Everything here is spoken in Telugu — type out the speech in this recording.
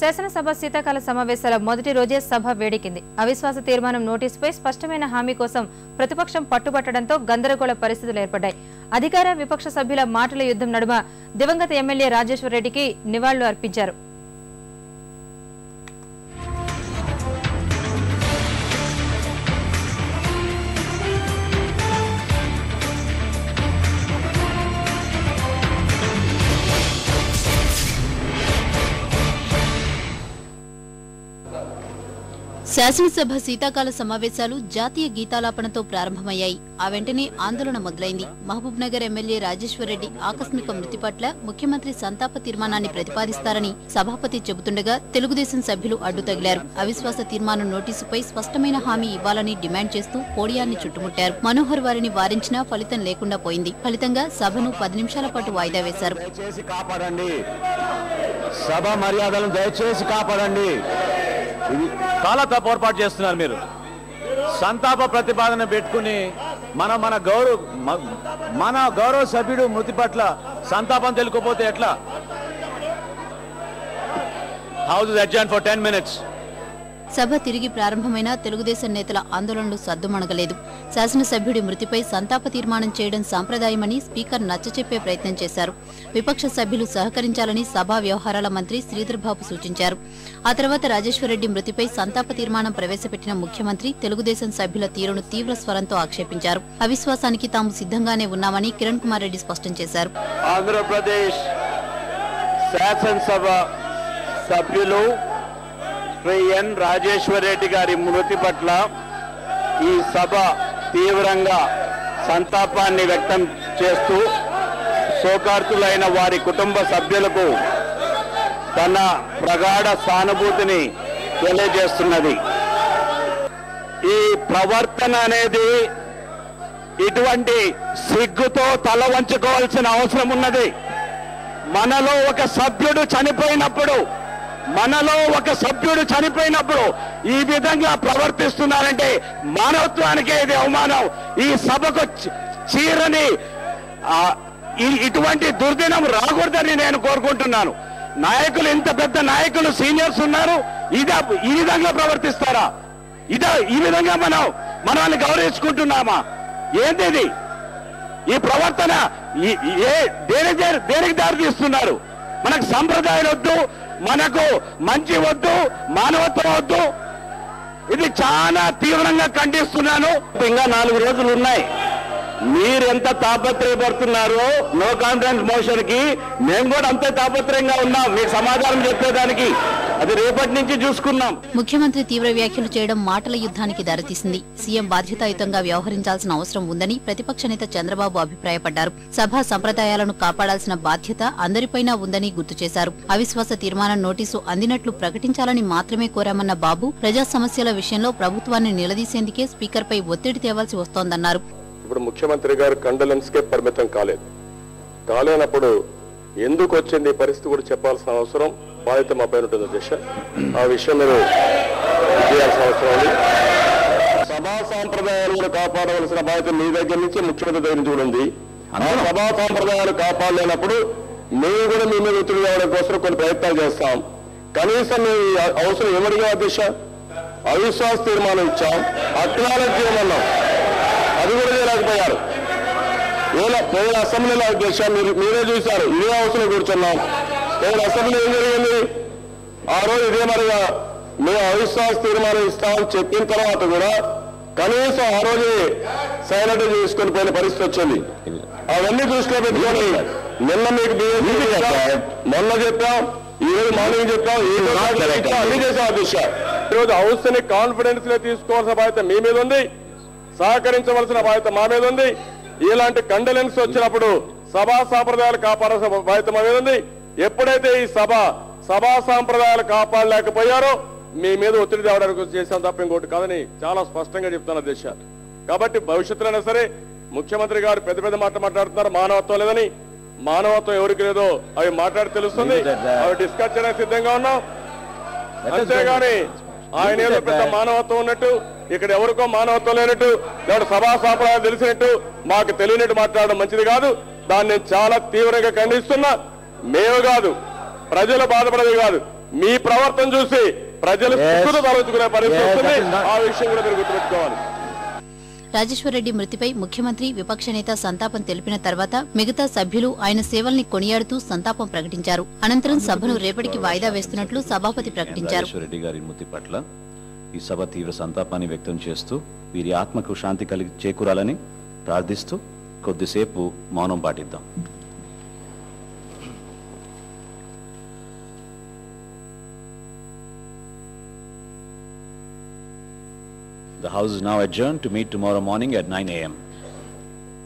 శాసనసభ శీతాకాల సమావేశాల మొదటి రోజే సభ వేడెక్కింది. అవిశ్వాస తీర్మానం నోటీసుపై స్పష్టమైన హామీ కోసం ప్రతిపక్షం పట్టుబట్టడంతో గందరగోళ పరిస్థితులు ఏర్పడ్డాయి. అధికార విపక్ష సభ్యుల మాటల యుద్ధం నడుమ దివంగత ఎమ్మెల్యే రాజేశ్వర్ రెడ్డికి నివాళులు అర్పించారు. శాసనసభ శీతాకాల సమావేశాలు జాతీయ గీతాలాపనతో ప్రారంభమయ్యాయి. ఆ వెంటనే ఆందోళన మొదలైంది. మహబూబ్ నగర్ ఎమ్మెల్యే రాజేశ్వరరెడ్డి ఆకస్మిక మృతి పట్ల ముఖ్యమంత్రి సంతాప తీర్మానాన్ని ప్రతిపాదిస్తారని సభాపతి చెబుతుండగా తెలుగుదేశం సభ్యులు అడ్డు తగిలారు. అవిశ్వాస తీర్మానం నోటీసుపై స్పష్టమైన హామీ ఇవ్వాలని డిమాండ్ చేస్తూ పోడియాన్ని చుట్టుముట్టారు. మనోహర్ వారిని వారించినా ఫలితం లేకుండా పోయింది. ఫలితంగా సభను పది నిమిషాల పాటు వాయిదా వేశారు. సభ మర్యాదలను దయచేసి కాపాడండి. ఇది చాలా తప్పు పొరపాటు చేస్తున్నారు మీరు. సంతాప ప్రతిపాదన పెట్టుకుని మన మన గౌరవ మన గౌరవ సభ్యుడు మృతి పట్ల సంతాపం తెలుకపోతే ఎట్లా? House adjourned for ten minutes సభ తిరిగి ప్రారంభమైన తెలుగుదేశం నేతల ఆందోళనలు సద్దుమణగలేదు శాసనసభ్యుడి మృతిపై సంతాప తీర్మానం చేయడం సాంప్రదాయమని స్పీకర్ నచ్చచెప్పే ప్రయత్నం చేశారు. విపక్ష సభ్యులు సహకరించాలని సభా వ్యవహారాల మంత్రి శ్రీధర్బాబు సూచించారు. ఆ తర్వాత రాజేశ్వరరెడ్డి మృతిపై సంతాప తీర్మానం ప్రవేశపెట్టిన ముఖ్యమంత్రి తెలుగుదేశం సభ్యుల తీరును తీవ్ర స్వరంతో ఆక్షేపించారు. అవిశ్వాసానికి తాము సిద్ధంగానే ఉన్నామని కిరణ్ కుమార్ రెడ్డి స్పష్టం చేశారు. ఆంధ్రప్రదేశ్ శాసనసభ సభ్యులు శ్రీ ఎన్ రాజేశ్వర్ రెడ్డి గారి మృతి పట్ల ఈ సభ తీవ్రంగా సంతాపాన్ని వ్యక్తం చేస్తూ శోకార్తులైన వారి కుటుంబ సభ్యులకు తన ప్రగాఢ సానుభూతిని తెలియజేస్తున్నది. ఈ ప్రవర్తన అనేది ఇటువంటి సిగ్గుతో తల వంచుకోవాల్సిన అవసరం ఉన్నది. మనలో ఒక సభ్యుడు చనిపోయినప్పుడు మనలో ఒక సభ్యుడు చనిపోయినప్పుడు ఈ విధంగా ప్రవర్తిస్తున్నారంటే మానవత్వానికే ఇది అవమానం. ఈ సభకు చీరని ఇటువంటి దుర్దినం రాకూడదని నేను కోరుకుంటున్నాను. నాయకులు ఇంత పెద్ద నాయకులు సీనియర్స్ ఉన్నారు ఇదా ఈ విధంగా ప్రవర్తిస్తారా? ఇదా ఈ విధంగా మనం మనల్ని గౌరవించుకుంటున్నామా? ఏంటిది ఈ ప్రవర్తన ఏ దేనికి దారి- దేనికి దారి తీస్తున్నారు? మనకు సంప్రదాయాలు వద్దు మనకు మంచి వద్దు మానవత్వం వద్దు. ఇది చాలా తీవ్రంగా ఖండిస్తున్నాను. ఇంకా నాలుగు రోజులు ఉన్నాయి. మీరు ఎంత తాపత్రయపడుతున్నారో నో కాన్ఫిడెన్స్ మోషన్కి మేము కూడా అంతే తాపత్రయంగా ఉన్నాం. మీకు సమాధానం చెప్పేదానికి. అది రేపటి నుంచి చూసుకున్నాం. ముఖ్యమంత్రి తీవ్ర వ్యాఖ్యలు చేయడం మాటల యుద్ధానికి దారితీసింది. సీఎం బాధ్యతాయుతంగా వ్యవహరించాల్సిన అవసరం ఉందని ప్రతిపక్ష నేత చంద్రబాబు అభిప్రాయపడ్డారు. సభా సంప్రదాయాలను కాపాడాల్సిన బాధ్యత అందరిపైనా ఉందని గుర్తు చేశారు. అవిశ్వాస తీర్మానం నోటీసు అందినట్లు ప్రకటించాలని మాత్రమే కోరామన్న బాబు ప్రజా సమస్యల విషయంలో ప్రభుత్వాన్ని నిలదీసేందుకే స్పీకర్పై ఒత్తిడి తేవాల్సి వస్తోందన్నారు. ఇప్పుడు ముఖ్యమంత్రి గారు కండలెన్స్ కే పరిమితం కాలేదు. కాలేనప్పుడు ఎందుకు వచ్చింది పరిస్థితి కూడా చెప్పాల్సిన అవసరం బాధ్యత మా పైన ఉంటుంది అధ్యక్ష. ఆ విషయం మీరు చేయాల్సిన అవసరం ఉంది. సభా సాంప్రదాయాలను కాపాడవలసిన బాధ్యత మీ దగ్గర నుంచి ముఖ్యమంత్రి దగ్గర నుంచి కూడా ఉంది. సభా సాంప్రదాయాలు కాపాడలేనప్పుడు మేము కూడా మీ మీద ఒత్తిడి తేవడం కోసం కొన్ని ప్రయత్నాలు చేస్తాం. కనీసం మేము అవసరం ఏమడిగా అధ్యక్ష? అవిశ్వాస తీర్మానం ఇచ్చాం. అక్నాలెడ్జ్ చేయమన్నాం అది కూడా చేయలేకపోయారు. పోయిన అసెంబ్లీలో అధ్యక్ష మీరు మీరే చూశారు. ఇదే అవసరం కూర్చున్నాం. పోయిన అసెంబ్లీ ఏం జరిగింది? ఆ రోజు ఇదే మరిగా మేము అవిశ్వాస తీర్మానం ఇస్తామని చెప్పిన తర్వాత కూడా కనీసం ఆ రోజే సైలెంట్ చేసుకొని పోయిన పరిస్థితి వచ్చింది. అవన్నీ దృష్టిలో పెట్టుకొని నిన్న మీకు మొన్న చెప్పాం ఈ రోజు మార్నింగ్ చెప్పాం ఈ రోజు చెప్పాం, అన్ని చేసాం అధ్యక్ష. ఈరోజు హౌస్ని కాన్ఫిడెన్స్లో తీసుకోవాల్సిన బాధ్యత మీ మీద ఉంది. సహకరించవలసిన బాధ్యత మా మీద ఉంది. ఇలాంటి కండలెన్స్ వచ్చినప్పుడు సభా సాంప్రదాయాలు కాపాడాల్సిన బాధ్యత మా మీద ఉంది. ఎప్పుడైతే ఈ సభ సభా సాంప్రదాయాలు కాపాడలేకపోయారో మీ మీద ఒత్తిడి తేవడానికి చేశాం తప్ప ఇంకోటి కాదని చాలా స్పష్టంగా చెప్తాను దిశ కాబట్టి భవిష్యత్తులోనే సరే ముఖ్యమంత్రి గారు పెద్ద పెద్ద మాట మాట్లాడుతున్నారు మానవత్వం లేదని. మానవత్వం ఎవరికి లేదో అవి మాట్లాడి తెలుస్తుంది. అవి డిస్కస్ చేయడానికి సిద్ధంగా ఉన్నాం. అంతేగాని ఆయన ఏదో పెద్ద మానవత్వం ఉన్నట్టు ఇక్కడ ఎవరికో మానవత్వం లేనట్టు లేదా సభా సాంప్రదాయాలు తెలిసినట్టు మాకు తెలియనట్టు మాట్లాడడం మంచిది కాదు. దాన్ని నేను చాలా తీవ్రంగా ఖండిస్తున్నా. మేము కాదు ప్రజలు బాధపడేది కాదు. మీ ప్రవర్తన చూసి ప్రజలు. సుఖులు తలచుకునే పరిస్థితి వస్తుంది. ఆ విషయం కూడా మీరు గుర్తుపెట్టుకోవాలి. రాజేశ్వరరెడ్డి మృతిపై ముఖ్యమంత్రి విపక్ష నేత సంతాపం తెలిపిన తర్వాత మిగతా సభ్యులు ఆయన సేవల్ని కొనియాడుతూ సంతాపం ప్రకటించారు. అనంతరం సభను రేపటికి వాయిదా వేస్తున్నట్లు సభాపతి ప్రకటించారు. రెడ్డి గారి మృతి పట్ల ఈ సభ తీవ్ర సంతాపాన్ని వ్యక్తం చేస్తూ వీరి ఆత్మకు శాంతి కలిగి చేకూరాలని ప్రార్థిస్తూ కొద్దిసేపు మౌనం పాటిద్దాం. The House is now adjourned to meet tomorrow morning at 9 a.m.